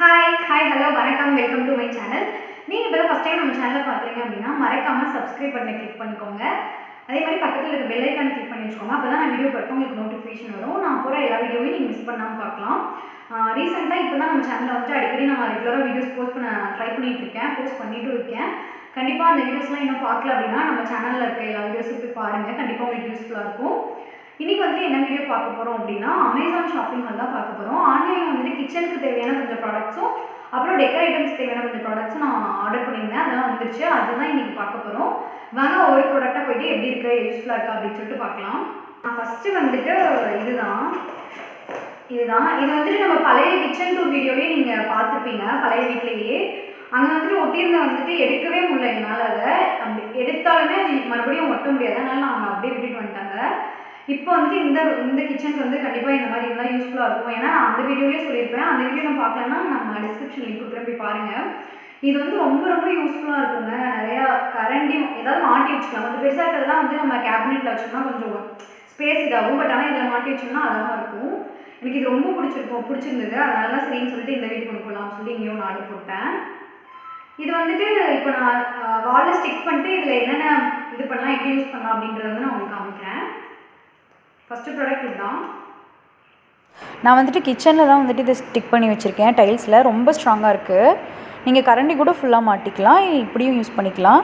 Hi hi hello வணக்கம் welcome to my channel நீங்கள் இப்போ ஃபஸ்ட் டைம் நம்ம சேனலை பார்க்குறீங்க அப்படின்னா மறக்காமல் சப்ஸ்கிரைப் பண்ணி கிளிக் பண்ணிக்கோங்க. அதே மாதிரி பக்கத்தில் இருக்க பெல் ஐக்கான் கிளிக் பண்ணி வச்சுக்கோங்க. அப்போ தான் நான் வீடியோ போட்டு உங்களுக்கு நோட்டிஃபிகேஷன் வரும். நான் போகிற எல்லா வீடியோவையும் நீங்கள் மிஸ் பண்ணாமல் பார்க்கலாம். ரீசெண்டாக இப்போ தான் நம்ம சேனலில் வந்துட்டு அடிக்கடி நான் ரெகுலராக வீடியோஸ் போஸ்ட் பண்ண ட்ரை பண்ணிட்டு இருக்கேன் போஸ்ட் பண்ணிட்டு இருக்கேன். கண்டிப்பாக அந்த வீடியோஸ்லாம் இன்னும் பார்க்கல அப்படின்னா நம்ம சேனலில் இருக்க எல்லா வீடியோஸும் போய் பாருங்கள் கண்டிப்பாக உங்களுக்கு யூஸ்ஃபுல்லாக இருக்கும். இன்னைக்கு வந்துட்டு என்ன வீடியோ பார்க்க போகிறோம் அப்படின்னா அமேசான் ஷாப்பிங் ஹால் தான் பார்க்க போகிறோம் ஆன்லைனில் வந்துட்டு கிச்சனுக்கு தேவையான கொஞ்சம் ப்ராடக்ட்ஸும் அப்புறம் டெக்கர் ஐட்டம்ஸ் தேவையான கொஞ்சம் ப்ராடக்ட்ஸும் நான் ஆர்டர் பண்ணியிருந்தேன். அதெல்லாம் வந்துருச்சு. அதுதான் இன்னைக்கு பார்க்க போகிறோம் வாங்க ஒரு ப்ராடக்டாக போயிட்டு எப்படி இருக்கு யூஸ்ஃபுல்லாக இருக்கா அப்படின்னு சொல்லிட்டு பார்க்கலாம். நான் ஃபஸ்ட்டு வந்துட்டு இதுதான். இதுதான். இது வந்துட்டு நம்ம பழைய கிச்சன் டூர் வீடியோவே நீங்கள் பார்த்துருப்பீங்க பழைய வீட்லேயே அங்கே வந்துட்டு ஒட்டியிருந்த வந்துட்டு எடுக்கவே முடியல என்னால் அதை. அப்படி எடுத்தாலுமே அது மறுபடியும் ஒட்ட முடியாது. அதனால் நான் அவங்க அப்படியே விட்டுட்டு வந்துட்டாங்க. இப்போ வந்துட்டு இந்த இந்த கிச்சனுக்கு வந்து கண்டிப்பாக இந்த மாதிரி இதெல்லாம் யூஸ்ஃபுல்லாக இருக்கும். ஏன்னா நான் அந்த வீடியோலேயே சொல்லியிருப்பேன். அந்த வீடியோ நான் பார்க்கலன்னா நம்ம டிஸ்கிரிப்ஷன் லிங்க் கொடுக்குறேன் போய் பாருங்கள் இது வந்து ரொம்ப ரொம்ப யூஸ்ஃபுல்லாக இருக்குங்க. நிறையா கரண்டி ஏதாவது மாட்டி வச்சுக்கலாம். கொஞ்சம் பெருசாக இருக்கிறதெல்லாம் வந்து நம்ம கேபினெட்டில் வச்சோம்னா கொஞ்சம் ஸ்பேஸ் இதாகும். பட் ஆனால் இதில் மாட்டி வச்சோம்னா அழகாக இருக்கும். எனக்கு இது ரொம்ப பிடிச்சிருக்கும் பிடிச்சிருந்தது. அதனால தான் சரின்னு சொல்லிட்டு இந்த வீட்டுக்கு கொண்டு போகலாம்னு சொல்லி இங்கேயும் நான் ஆர்டர் போட்டேன். இது வந்துட்டு இப்போ நான் வாலில் ஸ்டிக் பண்ணிட்டு இதில் என்னென்ன இது பண்ணலாம் எப்படி யூஸ் பண்ணலாம் அப்படின்றத வந்து நான் உங்களுக்கு காமிக்கிறேன். ஃபஸ்ட்டு ப்ராடக்ட் இதுதான். நான் வந்துட்டு கிச்சனில் தான் வந்துட்டு இதை ஸ்டிக் பண்ணி வச்சுருக்கேன். டைல்ஸில் ரொம்ப ஸ்ட்ராங்காக இருக்குது நீங்கள் கரண்டி கூட ஃபுல்லாக மாட்டிக்கலாம். இப்படியும் யூஸ் பண்ணிக்கலாம்.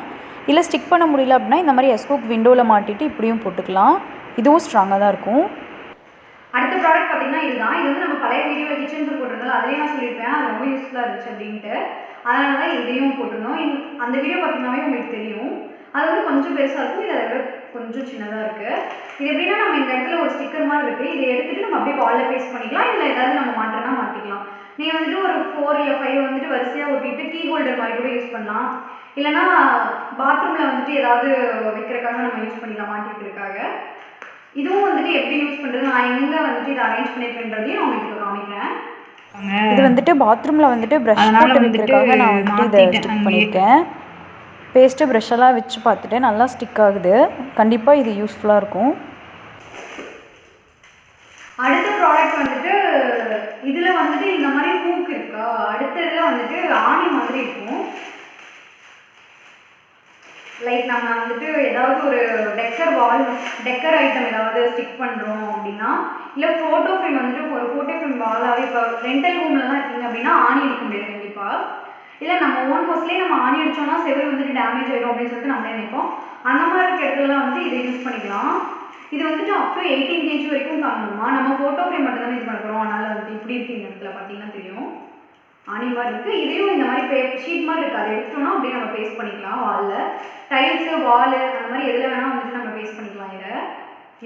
இல்லை ஸ்டிக் பண்ண முடியல அப்படின்னா இந்த மாதிரி எஸ்கோப் விண்டோவில் மாட்டிட்டு இப்படியும் போட்டுக்கலாம். இதுவும் ஸ்ட்ராங்காக தான் இருக்கும். அடுத்த ப்ராடக்ட் பார்த்தீங்கன்னா இதுதான். இது வந்து நம்ம பழைய வீடியோவில் கிச்சன் டூர் போட்டிருந்தாலும் அதிலே நான் சொல்லியிருப்பேன். அது ரொம்ப யூஸ்ஃபுல்லாக இருந்துச்சு அப்படின்ட்டு. அதனால தான் இதையும் போட்டிருந்தோம். அந்த வீடியோ பார்த்தீங்கன்னாவே உங்களுக்கு தெரியும். அது வந்து கொஞ்சம் பெருசாக இருக்கும். இது அதை விட கொஞ்சம் சின்னதாக இருக்குது இது எப்படின்னா நம்ம இந்த இடத்துல ஒரு ஸ்டிக்கர் மாதிரி இருக்குது இதை எடுத்துகிட்டு நம்ம அப்படியே வாலில் பேஸ்ட் பண்ணிக்கலாம். இதில் ஏதாவது நம்ம மாட்டினா மாட்டிக்கலாம். நீங்கள் வந்துட்டு ஒரு ஃபோர் இல்லை ஃபைவ் வந்துட்டு வரிசையாக ஒட்டிட்டு கீ ஹோல்டர் மாதிரி கூட யூஸ் பண்ணலாம். இல்லைனா பாத்ரூமில் வந்துட்டு ஏதாவது வைக்கிறதுக்காக நம்ம யூஸ் பண்ணிக்கலாம் மாட்டிக்கிறதுக்காக. இதுவும் வந்துட்டு எப்படி யூஸ் பண்ணுறது நான் எங்கே வந்துட்டு இதை அரேஞ்ச் பண்ணியிருக்கேன்றதையும் நான் உங்களுக்கு காமிக்கிறேன். இது வந்துட்டு பாத்ரூமில் வந்துட்டு ப்ரஷ் போட்டு வந்துட்டு வைக்கிறதுக்காக நான் வந்துட்டு இதை ஸ்டிக். பண்ணியிருக்கேன் பேஸ்ட்டு ப்ரெஷ்ஷெல்லாம் வச்சு பார்த்துட்டு நல்லா ஸ்டிக் ஆகுது. கண்டிப்பாக இது யூஸ்ஃபுல்லாக இருக்கும். அடுத்த ப்ராடக்ட் வந்துட்டு இதில் வந்துட்டு இந்த மாதிரி ஹூக் இருக்கா? அடுத்த இதில் வந்துட்டு ஆணி மாதிரி இருக்கும். லைக் நம்ம வந்துட்டு ஏதாவது ஒரு டெக்கர் வால் டெக்கர் ஐட்டம் ஏதாவது ஸ்டிக் பண்ணுறோம் அப்படின்னா இல்லை ஃபோட்டோ ஃப்ரேம் வந்துட்டு ஒரு ஃபோட்டோ ஃப்ரேம் வாலாகவே இப்போ ரெண்டல் ரூம்லலாம் இருக்கீங்க அப்படின்னா ஆணி இருக்க முடியாது கண்டிப்பாக இல்லை நம்ம ஓன் ஹவுஸ்லேயே நம்ம ஆணி அடித்தோம்னா செவில் வந்துட்டு டேமேஜ் ஆயிடும் அப்படின்னு சொல்லிட்டு நம்மளே நினைப்போம். அந்த மாதிரி இருக்க இடத்துலலாம் வந்து இதை யூஸ் பண்ணிக்கலாம். இது வந்துட்டு அப் டு எயிட்டீன் கேஜி வரைக்கும் தாங்கணுமா நம்ம ஃபோட்டோ ஃப்ரேம் மட்டும் தானே இது பண்ணுறோம் அதனால் வந்து இப்படி இருக்கு இந்த இடத்துல பார்த்தீங்கன்னா தெரியும். ஆணி மாதிரி இருக்குது இதையும் இந்த மாதிரி பே ஷீட் மாதிரி இருக்குது அதை எடுத்தோம்னா அப்படியே நம்ம பேஸ்ட் பண்ணிக்கலாம். வாலில். டைல்ஸு வாலு அந்த மாதிரி எதில் வேணால் வந்துட்டு நம்ம பேஸ்ட் பண்ணிக்கலாம் இதை.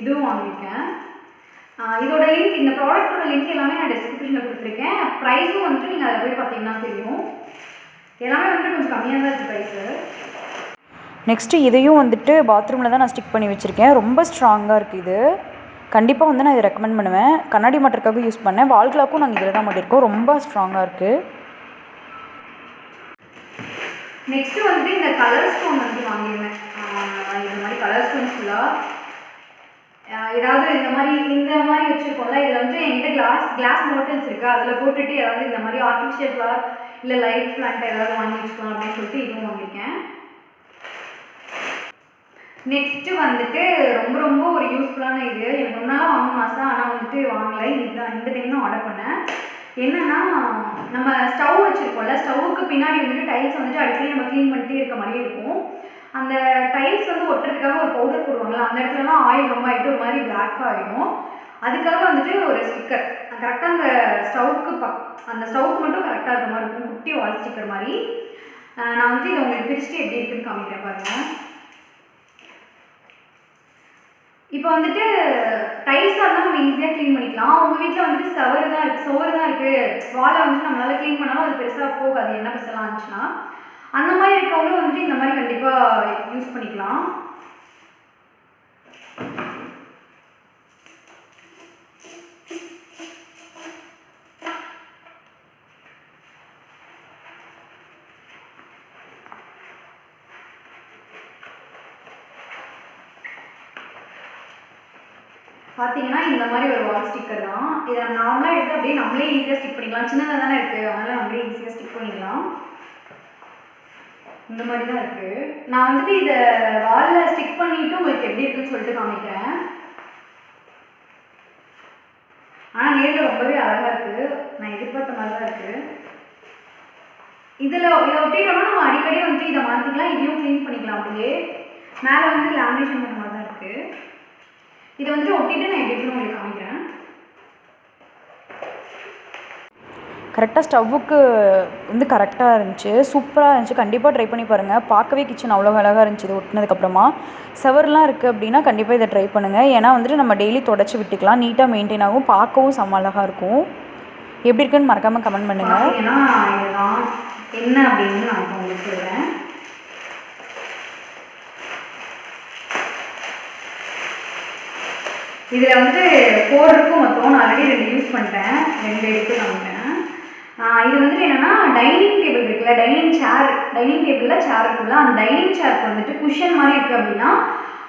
இதுவும் வாங்கியிருக்கேன். இதோட லிங்க் இந்த ப்ராடக்ட்டோட லிங்க் எல்லாமே நான் டிஸ்கிரிப்ஷனில் கொடுத்துருக்கேன். ப்ரைஸும் வந்துட்டு நீங்கள் அதில் போய் பார்த்தீங்கன்னா தெரியும். எல்லாமே வந்துட்டு கொஞ்சம் கம்மியாக தான் இருக்குது ப்ரைஸு நெக்ஸ்ட்டு இதையும் வந்துட்டு பாத்ரூமில் தான் நான் ஸ்டிக் பண்ணி வச்சுருக்கேன். ரொம்ப ஸ்ட்ராங்காக இருக்குது இது. கண்டிப்பாக வந்து நான் இதை ரெக்கமெண்ட் பண்ணுவேன். கண்ணாடி மாட்டுறதுக்காக யூஸ் பண்ணேன். வால் கிளாக்கும் நாங்கள் இதில் தான் மாட்டிருக்கோம். ரொம்ப ஸ்ட்ராங்காக இருக்குது நெக்ஸ்ட் வந்துட்டு இந்த கலர் ஸ்டோன் வந்து வாங்கியிருந்தேன் இந்த மாதிரி கலர் ஸ்டோன் ஃபுல்லாக ஏதாவது இந்த மாதிரி இந்த மாதிரி வச்சுருக்கோம்ல இதில் வந்துட்டு என்கிட்ட கிளாஸ் கிளாஸ் பாட்டில்ஸ் இருக்குது அதில் போட்டுட்டு ஏதாவது இந்த மாதிரி ஆர்டிஃபிஷியல் ஃப்ளவர் இல்லை லைட் பிளான்ட் ஏதாவது வாங்கி வச்சுக்கலாம் அப்படின்னு சொல்லிட்டு இதுவும் வாங்கியிருக்கேன். நெக்ஸ்ட்டு வந்துட்டு ரொம்ப ரொம்ப ஒரு யூஸ்ஃபுல்லான இது. எனக்கு முன்னால் வாங்கணும் ஆசை ஆனால் வந்துட்டு வாங்கலை. இதுதான் இந்த டைம் தான் ஆர்டர் பண்ணேன். என்னன்னா நம்ம ஸ்டவ் வச்சுருக்கோம்ல ஸ்டவ்வுக்கு பின்னாடி வந்துட்டு டைல்ஸ் வந்துட்டு அடிக்கடி நம்ம க்ளீன் பண்ணிட்டே இருக்க மாதிரி இருக்கும். அந்த டைல்ஸ் வந்து ஒட்டுறதுக்காக ஒரு பவுடர் போடுவாங்கல்ல அந்த இடத்துலலாம் ஆயில் ரொம்ப ஆகிட்டு ஒரு மாதிரி பிளாக் ஆகிடும் அதுக்காக வந்துட்டு ஒரு ஸ்டிக்கர் கரெக்டாக அந்த ஸ்டவ்க்கு பக் அந்த ஸ்டவ்வுக்கு மட்டும் கரெக்டாக இருக்க மாதிரி இருக்கும். குட்டி வால் ஸ்டிக்கர் மாதிரி. நான் வந்துட்டு இதை உங்களுக்கு பிரிச்சுட்டு எப்படி இருக்குன்னு காமிக்கிறேன் பாருங்கள் இப்போ வந்துட்டு டைல்ஸாக இருந்தால் நம்ம ஈஸியாக க்ளீன் பண்ணிக்கலாம். உங்கள் வீட்டில் வந்துட்டு சவறு தான் இருக்குது சோறு தான் இருக்குது வாழை வந்துட்டு நம்மளால் க்ளீன் பண்ணாலும் அது பெருசாக போகாது. என்ன பெருசெல்லாம் இருந்துச்சுன்னா. அந்த மாதிரி இருக்கவங்களும் வந்துட்டு இந்த மாதிரி கண்டிப்பாக யூஸ் பண்ணிக்கலாம். பார்த்தீங்கன்னா இந்த மாதிரி ஒரு வால் ஸ்டிக்கர் தான். இதை நம்ம நார்மலாக எடுத்து அப்படியே நம்மளே ஈஸியாக ஸ்டிக் பண்ணிக்கலாம். சின்னதாக தானே இருக்குது அதனால் நம்மளே ஈஸியாக ஸ்டிக் பண்ணிக்கலாம். இந்த மாதிரி தான் இருக்குது நான் வந்துட்டு இதை வாலில் ஸ்டிக் பண்ணிவிட்டு உங்களுக்கு எப்படி இருக்குன்னு சொல்லிட்டு காமிக்கிறேன். ஆனால் நேரில் ரொம்பவே அழகாக இருக்குது நான் எதிர்பார்த்த மாதிரி தான் இருக்குது இதில் இதை ஒட்டிட்டோம்னா நம்ம அடிக்கடி வந்துட்டு இதை மாற்றிக்கலாம் இதையும் க்ளீன் பண்ணிக்கலாம் அப்படியே. மேலே வந்து லேமினேஷன் பண்ண இதை வந்துட்டு ஒட்டிட்டு நான் எப்படி உங்களுக்கு காமிக்கிறேன். கரெக்டாக ஸ்டவ்வுக்கு வந்து கரெக்டாக இருந்துச்சு. சூப்பராக இருந்துச்சு. கண்டிப்பாக ட்ரை பண்ணி பாருங்கள் பார்க்கவே கிச்சன் அவ்வளோ அழகாக இருந்துச்சு இது ஒட்டினதுக்கப்புறமா செவர்லாம் இருக்குது அப்படின்னா கண்டிப்பாக இதை ட்ரை பண்ணுங்கள் ஏன்னா வந்துட்டு நம்ம டெய்லி தொடச்சி விட்டுக்கலாம். நீட்டாக மெயின்டைன் ஆகும். பார்க்கவும் செம்ம அழகாக இருக்கும். எப்படி இருக்குன்னு மறக்காமல் கமெண்ட் பண்ணுங்கள் என்ன அப்படின்னு நான் இப்போ உங்களுக்கு சொல்கிறேன் இதில் வந்து ஃபோர் இருக்கும் மொத்தம். நான் ஆல்ரெடி ரெண்டு யூஸ் பண்ணிட்டேன். ரெண்டு எடுத்து வாங்கிட்டேன். இது வந்துட்டு என்னன்னா டைனிங் டேபிள் இருக்குல்ல டைனிங் சேர் டைனிங் டேபிளில் சேர் இருக்குல்ல அந்த டைனிங் சேருக்கு வந்துட்டு குஷன் மாதிரி இருக்குது அப்படின்னா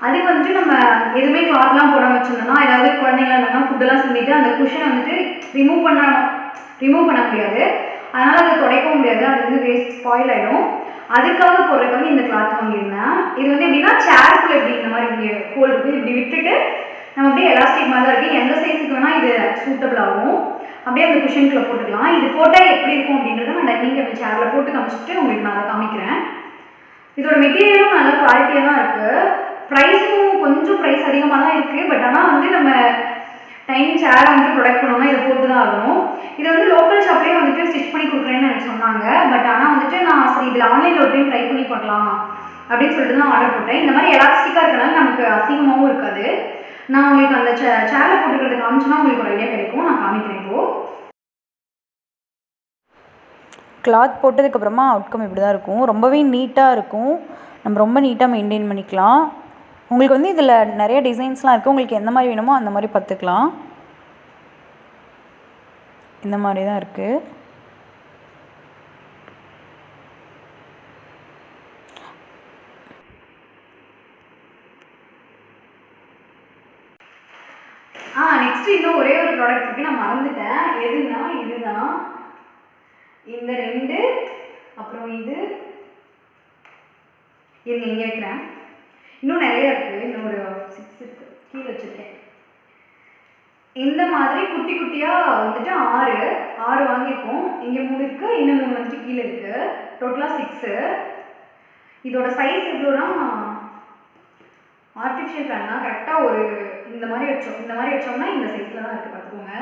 அதுக்கு வந்துட்டு நம்ம எதுவுமே கிளாத்லாம் போட வச்சிருந்தோம்னா ஏதாவது குழந்தைங்களாம் இருந்தால் ஃபுட்டெல்லாம் செஞ்சுட்டு அந்த குஷனை வந்துட்டு ரிமூவ் பண்ண ரிமூவ் பண்ண முடியாது. அதனால் அதை துடைக்கவும் முடியாது. அது வந்து வேஸ்ட் ஸ்பாயில் ஆகிடும் அதுக்காக போடுறதுக்காக இந்த கிளாத் வாங்கியிருந்தேன். இது வந்து எப்படின்னா சேருக்குள்ள இப்படி இந்த மாதிரி இங்கே ஹோல் இருக்குது இப்படி விட்டுட்டு நம்ம அப்படியே எலாஸ்டிக் மாதிரி தான் இருக்குது எந்த சைஸுக்கு வேணால் இது சூட்டபிள் ஆகும். அப்படியே அந்த குஷனுக்குள்ள போட்டுக்கலாம். இது போட்டால் எப்படி இருக்கும் அப்படின்றத நான் டைனிங் டேபிள் சேரில் போட்டு காமிச்சிட்டு உங்களுக்கு நான் அதை காமிக்கிறேன். இதோட மெட்டீரியலும் நல்ல குவாலிட்டியாக தான் இருக்குது ப்ரைஸும் கொஞ்சம் ப்ரைஸ் அதிகமாக தான் இருக்குது பட் ஆனால் வந்து நம்ம டைனிங் சேரை வந்து ப்ரொடக்ட் பண்ணோம்னா இதை போட்டு தான் ஆகணும். இதை வந்து லோக்கல் ஷாப்லேயே வந்துட்டு ஸ்டிச் பண்ணி கொடுக்குறேன்னு எனக்கு சொன்னாங்க. பட் ஆனால் வந்துட்டு நான் சரி இதில் ஆன்லைனில் ஒரு டைம் ட்ரை பண்ணி பார்க்கலாம் அப்படின்னு சொல்லிட்டு தான் ஆர்டர் போட்டேன். இந்த மாதிரி எலாஸ்டிக்காக இருக்கனால நமக்கு அசிங்கமாகவும் இருக்காது. நான் உங்களுக்கு அந்த சே சேரில் போட்டுக்கிறது காமிச்சோன்னா உங்களுக்கு ஒரு ஐடியா கிடைக்கும். நான் காமிக்கிறேன் இப்போது கிளாத் போட்டதுக்கப்புறமா அவுட்கம் இப்படி தான் இருக்கும். ரொம்பவே நீட்டாக இருக்கும். நம்ம ரொம்ப நீட்டாக மெயின்டைன் பண்ணிக்கலாம். உங்களுக்கு வந்து இதில் நிறைய டிசைன்ஸ்லாம் இருக்குது உங்களுக்கு எந்த மாதிரி வேணுமோ அந்த மாதிரி பார்த்துக்கலாம். இந்த மாதிரி தான் இருக்குது ஃபஸ்ட்டு இன்னும் ஒரே ஒரு ப்ராடக்ட்டுக்கு நான் மறந்துட்டேன். எதுனா இதுதான். இந்த ரெண்டு அப்புறம் இது. இருங்க இங்கே வைக்கிறேன். இன்னும் நிறைய இருக்குது இன்னும் ஒரு சிக்ஸ் இருக்குது கீழே வச்சுருக்கேன். இந்த மாதிரி குட்டி குட்டியாக வந்துட்டு ஆறு. ஆறு வாங்கியிருக்கோம். இங்கே மூணு இருக்குது இன்னும் மூணு வந்துட்டு கீழே இருக்குது டோட்டலாக சிக்ஸு இதோட சைஸ் எவ்வளோனா ஆர்டிஃபிஷியல் பிளான் தான் கரெக்டாக ஒரு இந்த மாதிரி வச்சோம் இந்த மாதிரி வச்சோம்னா இந்த சைஸில் தான் இருக்குது பார்த்துக்கோங்க.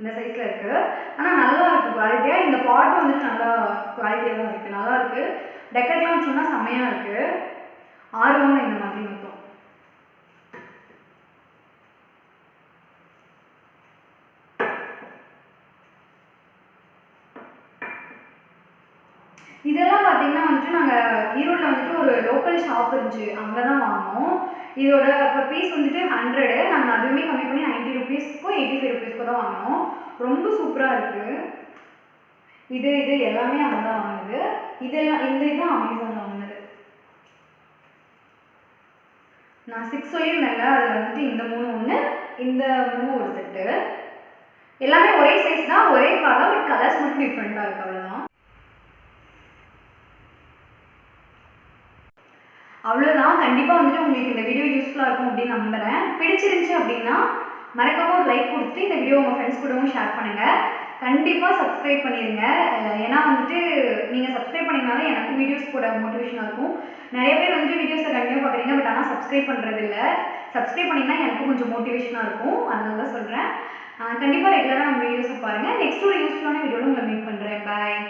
இந்த சைஸில் இருக்குது ஆனால் நல்லா இருக்குது குவாலிட்டியாக இந்த பாட்டும் வந்துட்டு நல்லா குவாலிட்டியாக தான் இருக்குது நல்லா இருக்குது டெக்கர்ட்லாம் வச்சோம்னா செம்மையாக இருக்குது ஆர்வம் இந்த மாதிரி மொத்தம் இதெல்லாம் பார்த்தீங்கன்னா வந்துட்டு நாங்கள் ஈரோட்டில் வந்துட்டு ஒரு லோக்கல் ஷாப் இருந்துச்சு. அங்கே தான் வாங்கினோம். இதோட இப்போ பீஸ் வந்துட்டு ஹண்ட்ரடு நாங்கள் அதுவுமே கம்மி பண்ணி நைன்ட்டி ருபீஸ்க்கோ எயிட்டி ஃபைவ் ருபீஸ்க்கோ தான் வாங்கினோம். ரொம்ப சூப்பராக இருக்குது இது இது எல்லாமே அங்கே தான் வாங்கினது. இதெல்லாம் இந்த இதுதான் அமேசானில் வாங்கினது. நான் சிக்ஸ் சொல்லியிருந்தேன்ல அதில் வந்துட்டு இந்த மூணு ஒன்று இந்த மூணு ஒரு செட்டு எல்லாமே ஒரே சைஸ் தான் ஒரே கலர் தான் பட் கலர்ஸ் மட்டும் டிஃப்ரெண்ட்டாக இருக்குது அவ்வளோதான் அவ்வளோதான் கண்டிப்பாக வந்துட்டு உங்களுக்கு இந்த வீடியோ யூஸ்ஃபுல்லாக இருக்கும் அப்படின்னு நம்புகிறேன் பிடிச்சிருந்துச்சு அப்படின்னா மறக்காம ஒரு லைக் கொடுத்துட்டு இந்த வீடியோ உங்கள் ஃப்ரெண்ட்ஸ் கூடவும் ஷேர் பண்ணுங்கள் கண்டிப்பாக சப்ஸ்கிரைப் பண்ணிடுங்க ஏன்னா வந்துட்டு நீங்கள் சப்ஸ்கிரைப் பண்ணிங்கனால எனக்கும் வீடியோஸ் போட மோட்டிவேஷனாக இருக்கும். நிறைய பேர் வந்துட்டு வீடியோஸை கண்டிப்பாக பார்க்குறீங்க பட் ஆனால் சப்ஸ்கிரைப் பண்ணுறது இல்லை சப்ஸ்கிரைப் பண்ணிங்கன்னா எனக்கும் கொஞ்சம் மோட்டிவேஷனாக இருக்கும். அதனால தான் சொல்கிறேன் கண்டிப்பாக ரெகுலராக நம்ம வீடியோஸை பாருங்கள் நெக்ஸ்ட் ஒரு யூஸ்ஃபுல்லான வீடியோவில் உங்களை மீட் பண்ணுறேன் பாய்